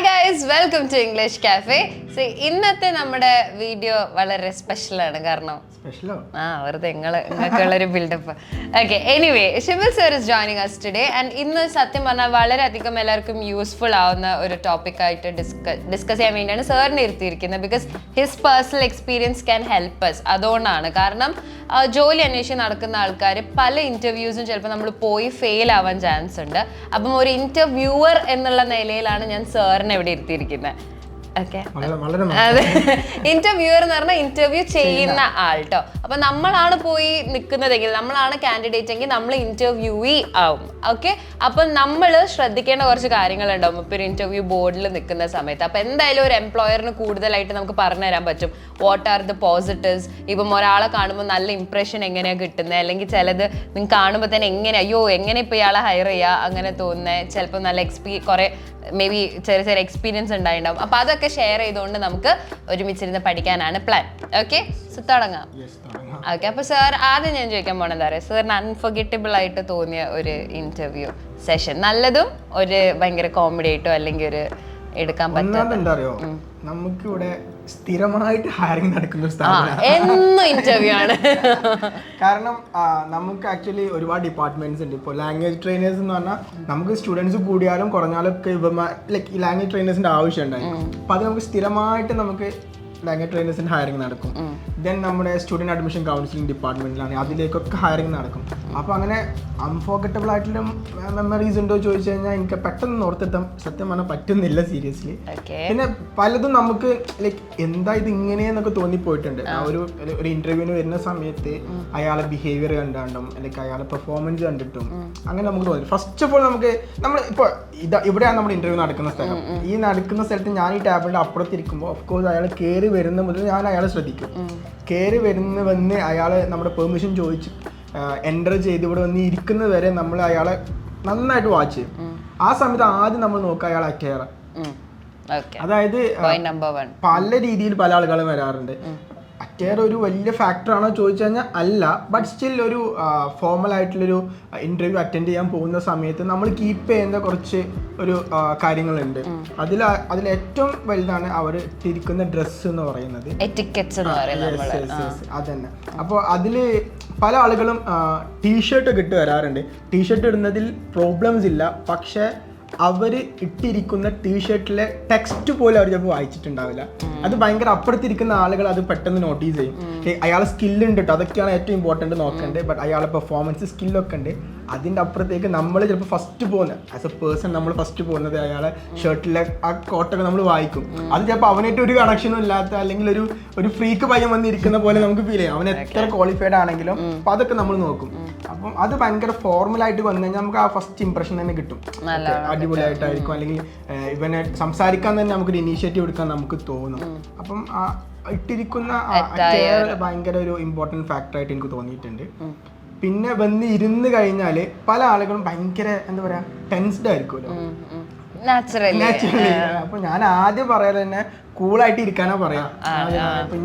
Guys welcome to English cafe so ഇന്നത്തെ നമ്മുടെ video വളരെ സ്പെഷ്യലാണ് കാരണം ആ വെറുതെ നിങ്ങൾ നിങ്ങൾക്കുള്ളൊരു buildup okay anyway Shibil sir is joining us today and ഇന്ന് സത്യം പറഞ്ഞാൽ വളരെയധികം എല്ലാവർക്കും യൂസ്ഫുൾ ആവുന്ന ഒരു ടോപ്പിക്കായിട്ട് ഡിസ്കസ് ഡിസ്കസ് ചെയ്യാൻ വേണ്ടിയാണ് സാറിനെ ഇരുത്തിയിരിക്കുന്നത് because his personal experience can help us അതുകൊണ്ടാണ്. കാരണം ജോലി അന്വേഷിച്ച് നടക്കുന്ന ആൾക്കാർ പല ഇന്റർവ്യൂസും ചിലപ്പോൾ നമ്മൾ പോയി ഫെയിൽ ആവാൻ ചാൻസ് ഉണ്ട്. അപ്പം ഒരു ഇന്റർവ്യൂവർ എന്നുള്ള നിലയിലാണ് ഞാൻ സാറിനെ ഇവിടെ ഇരുത്തിയിരിക്കുന്നത്. ഇന്റർവ്യൂവർ എന്ന് പറഞ്ഞാൽ ഇന്റർവ്യൂ ചെയ്യുന്ന ആൾ ട്ടോ. അപ്പൊ നമ്മളാണ് പോയി നിൽക്കുന്നതെങ്കിൽ നമ്മളാണ് കാൻഡിഡേറ്റ് എങ്കിൽ നമ്മൾ ഇന്റർവ്യൂയി ആവും. ഓക്കെ അപ്പൊ നമ്മൾ ശ്രദ്ധിക്കേണ്ട കുറച്ച് കാര്യങ്ങളുണ്ടാവും. ഇപ്പൊ ഒരു ഇന്റർവ്യൂ ബോർഡിൽ നിൽക്കുന്ന സമയത്ത്. അപ്പൊ എന്തായാലും ഒരു എംപ്ലോയറിന് കൂടുതലായിട്ട് നമുക്ക് പറഞ്ഞു തരാൻ പറ്റും. വാട്ട് ആർ ദ പോസിറ്റീവ്സ് ഇപ്പം ഒരാളെ കാണുമ്പോൾ നല്ല ഇംപ്രഷൻ എങ്ങനെയാണ് കിട്ടുന്നത് അല്ലെങ്കിൽ ചിലത് നിങ്ങൾ കാണുമ്പോൾ തന്നെ എങ്ങനെ അയ്യോ എങ്ങനെ ഇപ്പൊ ഇയാളെ ഹയർ ചെയ്യുക അങ്ങനെ തോന്നുന്നത് ചിലപ്പോൾ നല്ല എക്സ്പീ കുറെ മേ ബി ചെറിയ ചെറിയ എക്സ്പീരിയൻസ് ഉണ്ടായിട്ടുണ്ടാവും അപ്പൊ അതൊക്കെ ഷെയർ ചെയ്തുകൊണ്ട് നമുക്ക് ഒരുമിച്ചിരുന്ന് പഠിക്കാനാണ് പ്ലാൻ ഓക്കെ സോ തുടങ്ങാം. ഓക്കെ അപ്പൊ സാർ ആദ്യം ഞാൻ ചോദിക്കാൻ പോണെന്താ പറയുക സാറിന് അൺഫർഗറ്റബിൾ ആയിട്ട് തോന്നിയ ഒരു ഇന്റർവ്യൂ സെഷൻ നല്ലതും ഒരു ഭയങ്കര കോമഡി ആയിട്ടോ അല്ലെങ്കിൽ ഒരു എടുക്കാൻ അറിയോ? നമുക്കിവിടെ സ്ഥിരമായിട്ട് ഹയറിംഗ് നടക്കുന്ന എന്നും ഇന്റർവ്യൂ ആണ്. കാരണം നമുക്ക് ആക്ച്വലി ഒരുപാട് ഡിപ്പാർട്ട്മെന്റ്സ് ഉണ്ട്. ഇപ്പോൾ ലാംഗ്വേജ് ട്രെയിനേഴ്സ് എന്ന് പറഞ്ഞാൽ നമുക്ക് സ്റ്റുഡൻസ് കൂടിയാലും കുറഞ്ഞാലും ഒക്കെ ലൈക്ക് ഈ ലാംഗ്വേജ് ട്രെയിനേഴ്സിന്റെ ആവശ്യം ഉണ്ടായി അപ്പൊ അത് നമുക്ക് സ്ഥിരമായിട്ട് നമുക്ക് ലാംഗ്വേജ് ട്രെയിനേഴ്സിന്റെ ഹയറിംഗ് നടക്കും. ദെൻ നമ്മുടെ സ്റ്റുഡന്റ് അഡ്മിഷൻ കൗൺസിലിംഗ് ഡിപ്പാർട്ട്മെന്റിലാണ് അതിലേക്കൊക്കെ ഹയറിംഗ് നടക്കും. അപ്പോൾ അങ്ങനെ അൺഫോർഗറ്റബിൾ ആയിട്ടുള്ള മെമ്മറീസ് ഉണ്ടോ ചോദിച്ചു കഴിഞ്ഞാൽ എനിക്ക് പെട്ടെന്ന് ഓർത്തെത്താൻ സത്യം പറഞ്ഞാൽ പറ്റുന്നില്ല സീരിയസ്ലി പിന്നെ പലതും നമുക്ക് ലൈക്ക് എന്താ ഇത് ഇങ്ങനെയെന്നൊക്കെ തോന്നിപ്പോയിട്ടുണ്ട്. ആ. ഒരു ഒരു ഇന്റർവ്യൂവിന് വരുന്ന സമയത്ത് അയാളെ ബിഹേവിയർ കണ്ടാണ്ടും അല്ലെങ്കിൽ അയാളെ പെർഫോമൻസ് കണ്ടിട്ടും അങ്ങനെ നമുക്ക് തോന്നി. ഫസ്റ്റ് ഓഫ് ഓൾ നമുക്ക് നമ്മൾ ഇപ്പോൾ ഇതാ ഇവിടെയാണ് നമ്മുടെ ഇന്റർവ്യൂ നടക്കുന്ന സ്ഥലം. ഈ നടക്കുന്ന സ്ഥലത്ത് ഞാൻ ഈ ടാബിളിന്റെ അപ്പുറത്തിരിക്കുമ്പോൾ ഓഫ് കോഴ്സ് അയാൾ കയറി വരുന്ന മുതൽ ഞാൻ അയാളെ ശ്രദ്ധിക്കും. കയറി വരുന്ന വന്ന് അയാൾ നമ്മുടെ പെർമിഷൻ ചോദിച്ച് എന്റർ ചെയ്ത് ഇവിടെ വന്ന് ഇരിക്കുന്നത് വരെ നമ്മൾ അയാളെ നന്നായിട്ട് വാച്ച് ചെയ്യും. ആ സമയത്ത് ആദ്യം നമ്മൾ നോക്കുക അയാൾ ഓക്കെ അതായത് പല രീതിയിൽ പല ആളുകളും വരാറുണ്ട്. അറ്റയർ ഒരു വലിയ ഫാക്ടറാണോ ചോദിച്ചു കഴിഞ്ഞാൽ അല്ല. ബട്ട് സ്റ്റിൽ ഒരു ഫോർമൽ ആയിട്ടുള്ളൊരു ഇന്റർവ്യൂ അറ്റൻഡ് ചെയ്യാൻ പോകുന്ന സമയത്ത് നമ്മൾ കീപ്പ് ചെയ്യുന്ന കുറച്ച് ഒരു കാര്യങ്ങളുണ്ട്. അതിൽ അതിൽ ഏറ്റവും വലുതാണ് അവർ ഇട്ടിരിക്കുന്ന ഡ്രസ്സ് എന്ന് പറയുന്നത്. അതന്നെ. അപ്പോൾ അതിൽ പല ആളുകളും ടീഷർട്ട് ഒക്കെ ഇട്ട് വരാറുണ്ട്. ടീഷർട്ട് ഇടുന്നതിൽ പ്രോബ്ലംസ് ഇല്ല. പക്ഷേ അവർ ഇട്ടിരിക്കുന്ന ടീഷർട്ടിലെ ടെക്സ്റ്റ് പോലും അവർ ചിലപ്പോൾ വായിച്ചിട്ടുണ്ടാവില്ല. അത് ഭയങ്കര അപ്പുറത്തിരിക്കുന്ന ആളുകൾ അത് പെട്ടെന്ന് നോട്ടീസ് ചെയ്യും. അയാൾ സ്കില്ല് ഉണ്ട് കേട്ടോ അതൊക്കെയാണ് ഏറ്റവും ഇമ്പോർട്ടന്റ് നോക്കേണ്ടത് ബട്ട് അയാളെ പെർഫോമൻസ് സ്കില്ലൊക്കെ ഉണ്ട്. അതിന്റെ അപ്പുറത്തേക്ക് നമ്മൾ ചിലപ്പോൾ ഫസ്റ്റ് പോകുന്നത് ആസ് എ പേഴ്സൺ നമ്മൾ ഫസ്റ്റ് പോകുന്നത് അയാളെ ഷർട്ടിലെ ആ കോട്ടൊക്കെ നമ്മൾ വായിക്കും. അത് ചിലപ്പോൾ അവനായിട്ട് ഒരു കണക്ഷനും ഇല്ലാത്ത അല്ലെങ്കിൽ ഒരു ഒരു ഫ്രീക്ക് പയ്യൻ വന്നിരിക്കുന്ന പോലെ നമുക്ക് ഫീൽ ചെയ്യാം. അവൻ എത്ര ക്വാളിഫൈഡ് ആണെങ്കിലും അപ്പോൾ അതൊക്കെ നമ്മൾ നോക്കും. അപ്പം അത് ഭയങ്കര ഫോർമൽ ആയിട്ട് വന്നു കഴിഞ്ഞാൽ നമുക്ക് ആ ഫസ്റ്റ് ഇംപ്രഷൻ തന്നെ കിട്ടും. അടിപൊളിയായിട്ടായിരിക്കും. അല്ലെങ്കിൽ ഇവനെ സംസാരിക്കാൻ തന്നെ നമുക്കൊരു ഇനീഷ്യേറ്റീവ് എടുക്കാൻ നമുക്ക് തോന്നും. അപ്പം ആ ഇട്ടിരിക്കുന്ന ഭയങ്കര ഒരു ഇമ്പോർട്ടന്റ് ഫാക്ടർ ആയിട്ട് എനിക്ക് തോന്നിയിട്ടുണ്ട്. പിന്നെ വന്ന് ഇരുന്ന് കഴിഞ്ഞാൽ പല ആളുകളും ഭയങ്കര എന്താ പറയാ ടെൻസ്ഡ് ആയിരിക്കുമല്ലോ. നാച്ചുറലി നാച്ചുറലി അപ്പൊ ഞാൻ ആദ്യം പറയാൻ തന്നെ കൂളായിട്ട് ഇരിക്കാനാ പറയാ.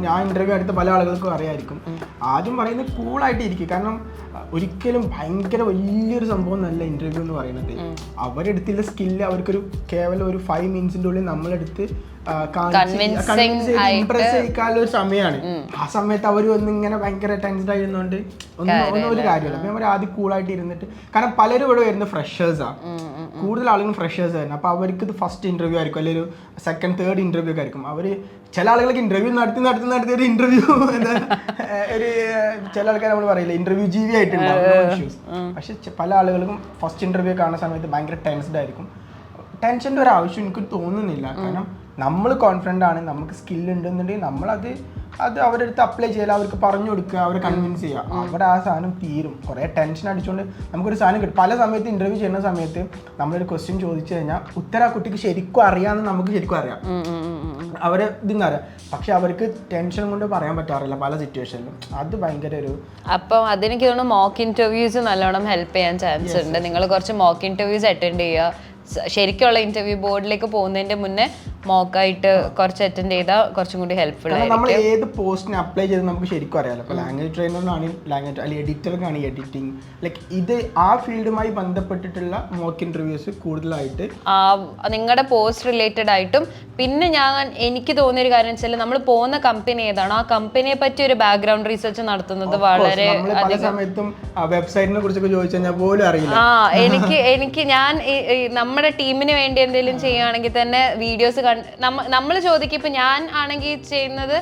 ഞാൻ ഇന്റർവ്യൂ എടുത്ത പല ആളുകൾക്കും അറിയായിരിക്കും. ആദ്യം പറയുന്നത് കൂളായിട്ട് ഇരിക്കും. കാരണം ഒരിക്കലും ഭയങ്കര വലിയൊരു സംഭവം നല്ല ഇന്റർവ്യൂ എന്ന് പറയുന്നത്. അവരെടുത്തുള്ള സ്കില്ല് അവർക്കൊരു കേവലം ഒരു ഫൈവ് മിനിറ്റ്സിന്റെ ഉള്ളിൽ നമ്മളെടുത്ത് ഇംപ്രസ് ചെയ്യിക്കാനുള്ള ഒരു സമയമാണ് ആ സമയത്ത് അവർ വന്ന് ഇങ്ങനെ ഭയങ്കര ടെൻസ്ഡ് ആയിരുന്നോണ്ട് ഒന്നും ഒന്നും ഒരു കാര്യമില്ല. അപ്പൊ അവർ ആദ്യം കൂളായിട്ട് ഇരുന്നിട്ട് കാരണം പലരും ഇവിടെ വരുന്ന ഫ്രഷേഴ്സാ കൂടുതൽ ആളുകളും ഫ്രഷേഴ്സ് ആയിരുന്നു. അപ്പൊ അവർക്ക് ഇത് ഫസ്റ്റ് ഇന്റർവ്യൂ ആയിരിക്കും. അല്ലെങ്കിൽ ഒരു സെക്കൻഡ് തേർഡ് ഇന്റർവ്യൂ ഒക്കെ ആയിരിക്കും. അവർ ചില ആളുകൾക്ക് ഇന്റർവ്യൂ നടത്തി നടത്തി നടത്തി ഒരു ഇന്റർവ്യൂ ഒരു ചില ആൾക്കാർ നമ്മൾ പറയില്ല ഇന്റർവ്യൂ ജീവി ആയിട്ടുണ്ടാവും ഇഷ്യൂസ് പക്ഷെ പല ആളുകൾക്കും ഫസ്റ്റ് ഇന്റർവ്യൂ കാണുന്ന സമയത്ത് ഭയങ്കര ടെൻസ്ഡ് ആയിരിക്കും. ടെൻഷന്റെ ഒരു ആവശ്യം എനിക്ക് തോന്നുന്നില്ല. കാരണം നമ്മൾ കോൺഫിഡന്റ് ആണ് നമുക്ക് സ്കിൽ ഉണ്ടെന്നുണ്ടെങ്കിൽ നമ്മളത് അത് അവരുടെ അടുത്ത് അപ്ലൈ ചെയ്യാൻ അവർക്ക് പറഞ്ഞു കൊടുക്കുക അവരെ കൺവിൻസ് ചെയ്യുക. അവിടെ ആ സാധനം തീരും. കുറേ ടെൻഷൻ അടിച്ചുകൊണ്ട് നമുക്കൊരു സാധനം കിട്ടും. പല സമയത്ത് ഇന്റർവ്യൂ ചെയ്യുന്ന സമയത്ത് നമ്മളൊരു ക്വസ്റ്റ്യൻ ചോദിച്ചു കഴിഞ്ഞാൽ ഉത്തരം ആ കുട്ടിക്ക് ശരിക്കും അറിയാമെന്ന് നമുക്ക് ശരിക്കും അറിയാം. അവരെ ഇതിങ്ങനെ അറിയാം പക്ഷെ അവർക്ക് ടെൻഷൻ കൊണ്ട് പറയാൻ പറ്റാറില്ല പല സിറ്റുവേഷനിലും. അത് ഭയങ്കര ഒരു അപ്പം അതെനിക്ക് തോന്നുന്നു മോക്ക് ഇന്റർവ്യൂസ് നല്ലോണം ഹെൽപ്പ് ചെയ്യാൻ ചാൻസ് ഉണ്ട്. നിങ്ങൾ കുറച്ച് മോക്ക് ഇന്റർവ്യൂസ് അറ്റൻഡ് ചെയ്യുക. ശരിക്കുള്ള ഇന്റർവ്യൂ ബോർഡിലേക്ക് പോകുന്നതിന്റെ മുന്നേ മോക്കായിട്ട് കുറച്ച് അറ്റൻഡ് ചെയ്താൽ കുറച്ചും കൂടി ഹെൽപ്ഫുൾ നമ്മൾ ഏത് പോസ്റ്റിന് അപ്ലൈ ചെയ്ത് നമുക്ക് ശരിക്കും അറിയാലോ. ഇപ്പോൾ ലാംഗ്വേജ് ട്രെയിനറിനാണ് ലാംഗ്വേജ് അല്ലെങ്കിൽ എഡിറ്ററിനാണ് എഡിറ്റിംഗ് ലൈക്ക് ഇത് ആ ഫീൽഡുമായി ബന്ധപ്പെട്ടിട്ടുള്ള മോക്ക് ഇന്റർവ്യൂസ് കൂടുതലായിട്ട് നിങ്ങളുടെ പോസ്റ്റ് റിലേറ്റഡ് ആയിട്ടും പിന്നെ ഞാൻ എനിക്ക് തോന്നിയൊരു കാര്യം വെച്ചാൽ നമ്മൾ പോകുന്ന കമ്പനി ഏതാണോ? ആ കമ്പനിയെ പറ്റി ഒരു ബാക്ക്ഗ്രൗണ്ട് റിസർച്ച് നടത്തുന്നത് വളരെ പല സമയത്തും വെബ്സൈറ്റിനെ കുറിച്ചൊക്കെ ചോദിച്ചു കഴിഞ്ഞാൽ പോലും അറിയില്ല. ആ എനിക്ക് എനിക്ക് ഞാൻ നമ്മൾ നമ്മുടെ ടീമിന് വേണ്ടി എന്തെങ്കിലും ചെയ്യുകയാണെങ്കിൽ തന്നെ വീഡിയോസ് നമ്മൾ ചോദിക്കും ഇപ്പം ഞാൻ ആണെങ്കിൽ ചെയ്യുന്നത്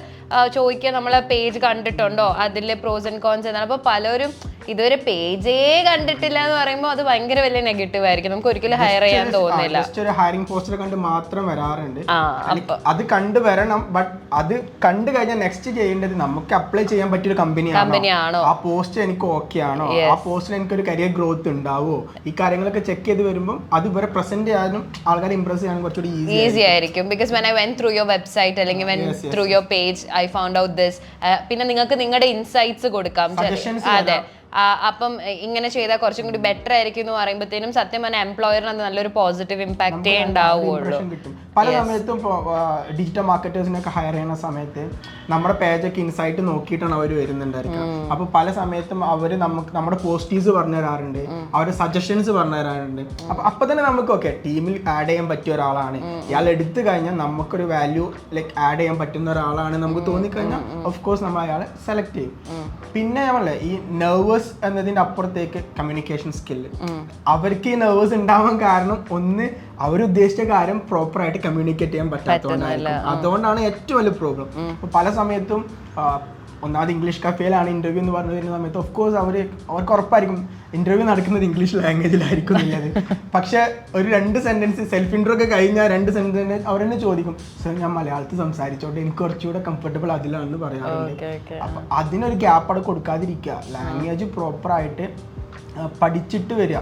ചോദിക്കുക നമ്മളെ പേജ് കണ്ടിട്ടുണ്ടോ? അതിൽ പ്രോസ് ആൻഡ് കോൺസ് എന്നാണ് അപ്പോൾ പലരും ഇതുവരെ പേജേ കണ്ടിട്ടില്ല എന്ന് പറയുമ്പോൾ അത് ഭയങ്കര വലിയ നെഗറ്റീവ് ആയിരിക്കും. നമുക്ക് ഒരിക്കലും ഹയർ ചെയ്യാൻ തോന്നില്ല ഒരു ഹയറിംഗ് പോസ്റ്റർ കണ്ട് മാത്രം വരാറുണ്ട്. അത് കണ്ടു വരണം ബട്ട് അത് കണ്ടു കഴിഞ്ഞാൽ നെക്സ്റ്റ് ചെയ്യേണ്ടത് നമുക്ക് അപ്ലൈ ചെയ്യാൻ പറ്റിയ കമ്പനിയാണോ കമ്പനിയാണോ ആ പോസ്റ്റ് എനിക്ക് ഓക്കെ ആണോ? ആ പോസ്റ്റിൽ എനിക്ക് ഒരു കരിയർ ഗ്രോത്ത് ഉണ്ടാവോ? ഈ കാര്യങ്ങളൊക്കെ ചെക്ക് ചെയ്ത് വരുമ്പോൾ അത് ഇവരെ പ്രസന്റ് ചെയ്യാനും ആൾക്കാരെ ഇംപ്രസ് ചെയ്യാനും കുറച്ചുകൂടി ഈസി ആയിരിക്കും. Because when I went through your website അല്ലെങ്കിൽ went through your page I found out this പിന്നെ നിങ്ങൾക്ക് നിങ്ങളുടെ ഇൻസൈറ്റ്സ് കൊടുക്കാം. അതെ. അപ്പം ഇങ്ങനെ ചെയ്താൽ കുറച്ചും കൂടി ബെറ്റർ ആയിരിക്കും എന്ന് പറയുമ്പോഴത്തേനും സത്യം പറഞ്ഞാൽ എംപ്ലോയറിന് അത് നല്ലൊരു പോസിറ്റീവ് ഇമ്പാക്റ്റേ ഉണ്ടാവുകയുള്ളൂ പല സമയത്തും ഡിജിറ്റൽ മാർക്കറ്റേഴ്സിനൊക്കെ ഹയർ ചെയ്യുന്ന സമയത്ത് നമ്മുടെ പേജൊക്കെ ഇൻസൈറ്റ് നോക്കിയിട്ടാണ് അവർ വരുന്നുണ്ടായിരിക്കുക. അപ്പോൾ പല സമയത്തും അവർ നമുക്ക് നമ്മുടെ പോസ്റ്റീവ്സ് പറഞ്ഞു തരാറുണ്ട്. അവരുടെ സജഷൻസ് പറഞ്ഞു തരാറുണ്ട്. അപ്പോൾ അപ്പൊ തന്നെ നമുക്ക് ഓക്കെ ടീമിൽ ആഡ് ചെയ്യാൻ പറ്റിയ ഒരാളാണ്. ഇയാൾ എടുത്തു കഴിഞ്ഞാൽ നമുക്കൊരു വാല്യൂ ലൈക്ക് ആഡ് ചെയ്യാൻ പറ്റുന്ന ഒരാളാണ് നമുക്ക് തോന്നിക്കഴിഞ്ഞാൽ ഓഫ് കോഴ്സ് നമ്മൾ അയാളെ സെലക്ട് ചെയ്യും. പിന്നെ നമ്മളെ ഈ നെർവസ് എന്നതിന്റെ അപ്പുറത്തേക്ക് കമ്മ്യൂണിക്കേഷൻ സ്കില്ല് അവർക്ക് ഈ നെർവസ് ഉണ്ടാവാൻ കാരണം ഒന്ന് അവരുദ്ദേശിച്ച കാര്യം പ്രോപ്പർ ആയിട്ട് കമ്മ്യൂണിക്കേറ്റ് ചെയ്യാൻ പറ്റാത്തതുകൊണ്ടായിരിക്കും. അതുകൊണ്ടാണ് ഏറ്റവും വലിയ പ്രോബ്ലം പല സമയത്തും ഒന്നാമത് ഇംഗ്ലീഷ് കഫേയിലാണ് ഇന്റർവ്യൂ എന്ന് പറഞ്ഞു വരുന്ന സമയത്ത് ഓഫ് കോഴ്സ് അവർ അവർക്ക് ഉറപ്പായിരിക്കും ഇന്റർവ്യൂ നടക്കുന്നത് ഇംഗ്ലീഷ് ലാംഗ്വേജിലായിരിക്കും എന്നുള്ളത്. പക്ഷെ ഒരു രണ്ട് സെന്റൻസ് സെൽഫ് ഇൻട്രോ ഒക്കെ കഴിഞ്ഞാൽ രണ്ട് സെന്റൻസ് അവർ തന്നെ ചോദിക്കും സർ ഞാൻ മലയാളത്തിൽ സംസാരിച്ചോട്ടെ എനിക്ക് കുറച്ചുകൂടെ കംഫർട്ടബിൾ അതിലാണെന്ന് പറയാറുണ്ട്. അപ്പൊ അതിനൊരു ഗ്യാപ്പ് അവിടെ കൊടുക്കാതിരിക്കുക. ലാംഗ്വേജ് പ്രോപ്പർ ആയിട്ട് പഠിച്ചിട്ട് വരിക.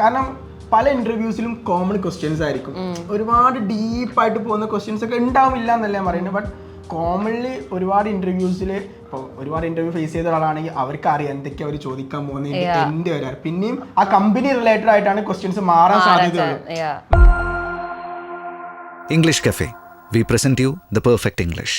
കാരണം പല ഇന്റർവ്യൂസിലും കോമൺ ക്വസ്റ്റ്യൻസ് ആയിരിക്കും. ഒരുപാട് ഡീപ്പായിട്ട് പോകുന്ന ക്വസ്റ്റ്യൻസ് ഒക്കെ ഉണ്ടാവില്ല എന്നല്ല ഞാൻ പറയുന്നത് ബട്ട് കോമൺലി ഒരുപാട് ഇന്റർവ്യൂസിൽ ഇപ്പോൾ ഒരുപാട് ഇന്റർവ്യൂ ഫേസ് ചെയ്ത ഒരാളാണെങ്കിൽ അവർക്ക് അറിയാം എന്തൊക്കെ അവർ ചോദിക്കാൻ പോകുന്നത് എന്ത് വരാറ്. പിന്നെയും ആ കമ്പനി റിലേറ്റഡ് ആയിട്ടാണ് ക്വസ്റ്റ്യൻസ് മാറാൻ സാധ്യതയുള്ളത് English cafe we present you the perfect perfect English.